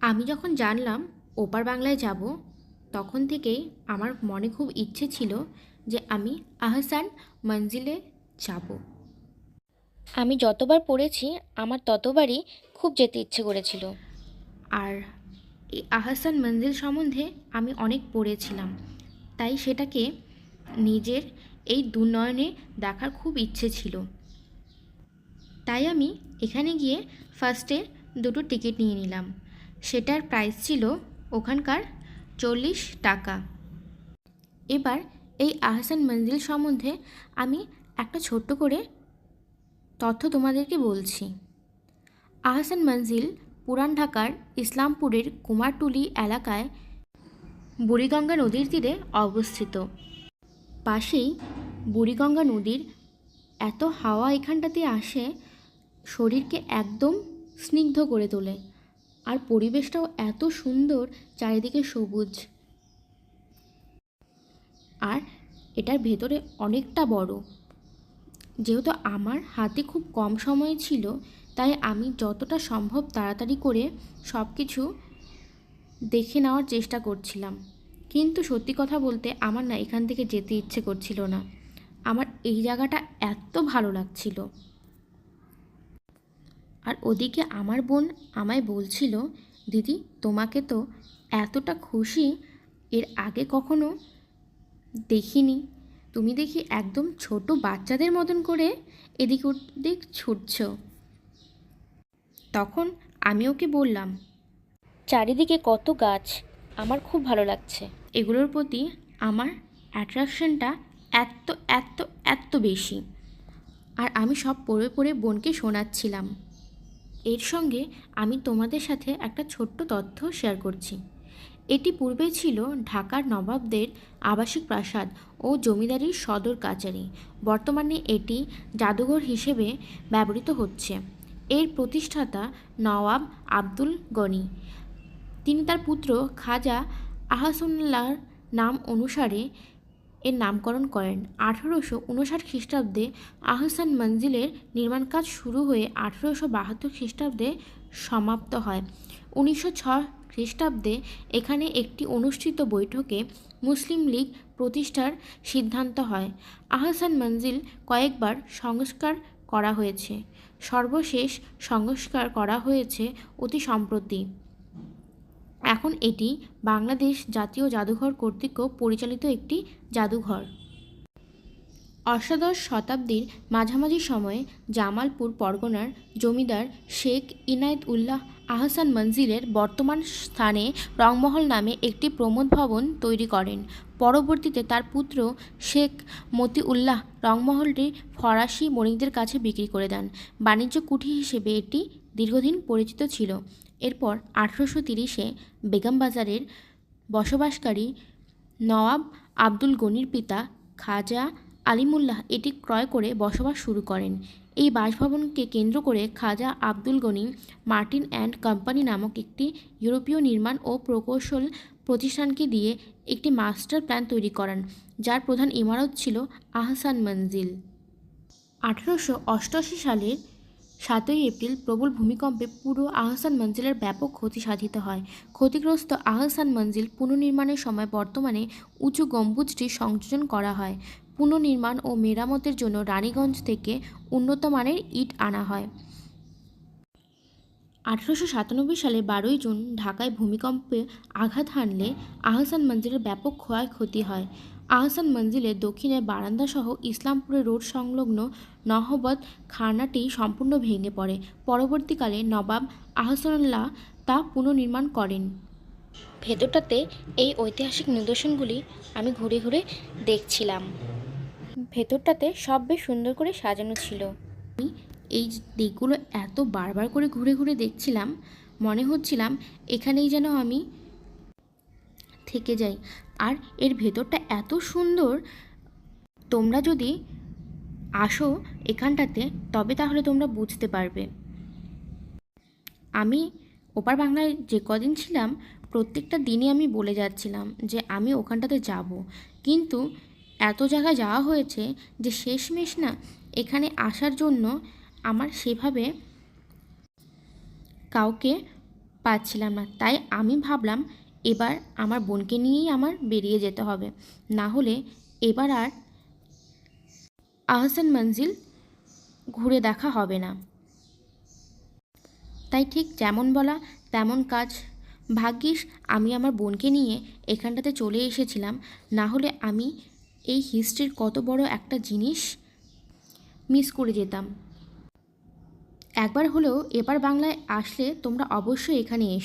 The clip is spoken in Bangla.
আমি যখন জানলাম ওপার বাংলায় যাব, তখন থেকেই আমার মনে খুব ইচ্ছে ছিল যে আমি আহসান মঞ্জিলে যাব। আমি যতবার পড়েছি, আমার ততবারই খুব যেতে ইচ্ছে করেছিল। আর এই আহসান মঞ্জিল সম্বন্ধে আমি অনেক পড়েছিলাম। তাই সেটাকে নিজের এই দুনয়নে দেখার খুব ইচ্ছে ছিল। তাই আমি এখানে গিয়ে ফার্স্টে দুটো টিকিট নিয়ে নিলাম। সেটার প্রাইস ছিল ওখানকার চল্লিশ টাকা। এবার এই আহসান মঞ্জিল সম্বন্ধে আমি একটা ছোট্ট করে তথ্য তোমাদেরকে বলছি। আহসান মঞ্জিল পুরান ঢাকার ইসলামপুরের কুমারটুলি এলাকায় বুড়িগঙ্গা নদীর তীরে অবস্থিত। পাশেই বুড়িগঙ্গা নদীর এত হাওয়া এখানটাতে আসে, শরীরকে একদম স্নিগ্ধ করে তোলে। আর পরিবেশটাও এত সুন্দর, চারিদিকে সবুজ। আর এটার ভেতরে অনেকটা বড়। যেহেতু আমার হাতে খুব কম সময় ছিল, তাই আমি যতটা সম্ভব তাড়াতাড়ি করে সব কিছু দেখে নেওয়ার চেষ্টা করছিলাম। কিন্তু সত্যি কথা বলতে আমার না এখান থেকে যেতে ইচ্ছে করছিল না। আমার এই জায়গাটা এত ভালো লাগছিল। আর ওদিকে আমার বোন আমায় বলছিল, দিদি, তোমাকে তো এতটা খুশি, এর আগে কখনো দেখিনি। তুমি দেখি একদম ছোট বাচ্চাদের মতন করে এদিক ওদিক ছুটছ। তখন আমি ওকে বললাম, চারিদিকে কত গাছ, আমার খুব ভালো লাগছে। এগুলোর প্রতি আমার অ্যাট্রাকশনটা এত এত এত বেশি। আর আমি সব পড়ে পড়ে বোনকে শোনাচ্ছিলাম। এর সঙ্গে আমি তোমাদের সাথে একটা ছোট্ট তথ্য শেয়ার করছি। এটি পূর্বে ছিল ঢাকার নবাবদের আবাসিক প্রাসাদ ও জমিদারির সদর কাচারি বর্তমানে এটি জাদুঘর হিসেবে ব্যবহৃত হচ্ছে। এর প্রতিষ্ঠাতা নওয়াব আব্দুল গনি। তিনি তার পুত্র খাজা আহসানুল্লাহর নাম অনুসারে এর নামকরণ করেন। আঠারোশো উনষাট খ্রিস্টাব্দে আহসান মঞ্জিলের নির্মাণ কাজ শুরু হয়ে আঠারোশো বাহাত্তর খ্রিস্টাব্দে সমাপ্ত হয়। উনিশশো ছ খ্রিস্টাব্দে এখানে একটি অনুষ্ঠিত বৈঠকে মুসলিম লীগ প্রতিষ্ঠার সিদ্ধান্ত হয়। আহসান মঞ্জিল কয়েকবার সংস্কার করা হয়েছে। সর্বশেষ সংস্কার করা হয়েছে অতি সম্প্রতি। এখন এটি বাংলাদেশ জাতীয় জাদুঘর কর্তৃক পরিচালিত একটি জাদুঘর। অষ্টাদশ শতাব্দীর মাঝামাঝি সময়ে জামালপুর পরগনার জমিদার শেখ ইনায়েত উল্লাহ আহসান মঞ্জিলের বর্তমান স্থানে রংমহল নামে একটি প্রমোদ ভবন তৈরি করেন। পরবর্তীতে তার পুত্র শেখ মতিউল্লাহ রংমহলটি ফরাসি বণিকদের কাছে বিক্রি করে দেন। বাণিজ্য কুঠি হিসেবে এটি দীর্ঘদিন পরিচিত ছিল। এরপর আঠেরোশো তিরিশে বেগম বাজারের বসবাসকারী নওয়াব আব্দুল গনির পিতা খাজা আলিমুল্লাহ এটি ক্রয় করে বসবাস শুরু করেন। এই বাসভবনকে কেন্দ্র করে Khaja Abdul Gani Martin and company নামক একটি ইউরোপীয় নির্মাণ ও প্রকৌশল প্রতিষ্ঠানকে দিয়ে একটি মাস্টার প্ল্যান তৈরি করান, যার প্রধান ইমারত ছিল আহসান মঞ্জিল। আঠেরোশো অষ্টআশি সালের সাতই এপ্রিল প্রবল ভূমিকম্পে পুরো আহসান মঞ্জিলের ব্যাপক ক্ষতি সাধিত হয়। ক্ষতিগ্রস্ত আহসান মঞ্জিল পুনর্নির্মাণের সময় বর্তমানে উঁচু গম্বুজটি সংযোজন করা হয়। পুনর্নির্মাণ ও মেরামতের জন্য রানীগঞ্জ থেকে উন্নত মানের ইট আনা হয়। আঠেরোশো সাতানব্বই সালে বারোই জুন ঢাকায় ভূমিকম্পে আঘাত হানলে আহসান মঞ্জিলের ব্যাপক ক্ষয়ক্ষতি হয়। আহসান মঞ্জিলের দক্ষিণে বারান্দাসহ ইসলামপুরের রোড সংলগ্ন নহবত খানাটি সম্পূর্ণ ভেঙে পড়ে। পরবর্তীকালে নবাব আহসানুল্লাহ তা পুনর্নির্মাণ করেন। ভেতরটাতে এই ঐতিহাসিক নিদর্শনগুলি আমি ঘুরে ঘুরে দেখছিলাম। ভেতরটাতে সব বেশ সুন্দর করে সাজানো ছিল। আমি এই দিকগুলো এত বারবার করে ঘুরে ঘুরে দেখছিলাম, মনে হচ্ছিলাম এখানেই যেন আমি থেকে যাই। আর এর ভেতরটা এত সুন্দর। তোমরা যদি আসো এখানটাতে, তবে তাহলে তোমরা বুঝতে পারবে। আমি ওপার বাংলায় যে কদিন ছিলাম, প্রত্যেকটা দিনই আমি বলে যাচ্ছিলাম যে আমি ওখানটাতে যাব। কিন্তু এত জায়গা যাওয়া হয়েছে যে শেষমেশ না এখানে আসার জন্য আমার সেভাবে কাউকে পাচ্ছিলাম না। তাই আমি ভাবলাম এবার আমার বোনকে নিয়েই আমার বেরিয়ে যেতে হবে। না হলে এবার আর আহসান মঞ্জিল ঘুরে দেখা হবে না। তাই ঠিক যেমন বলা, তেমন কাজ। ভাগ্যিস আমি আমার বোনকে নিয়ে এখানটাতে চলে এসেছিলাম। না হলে আমি এই হিস্ট্রির কত বড় একটা জিনিস মিস করে যেতাম। একবার হলেও এবার বাংলায় আসলে তোমরা অবশ্যই এখানে এসো।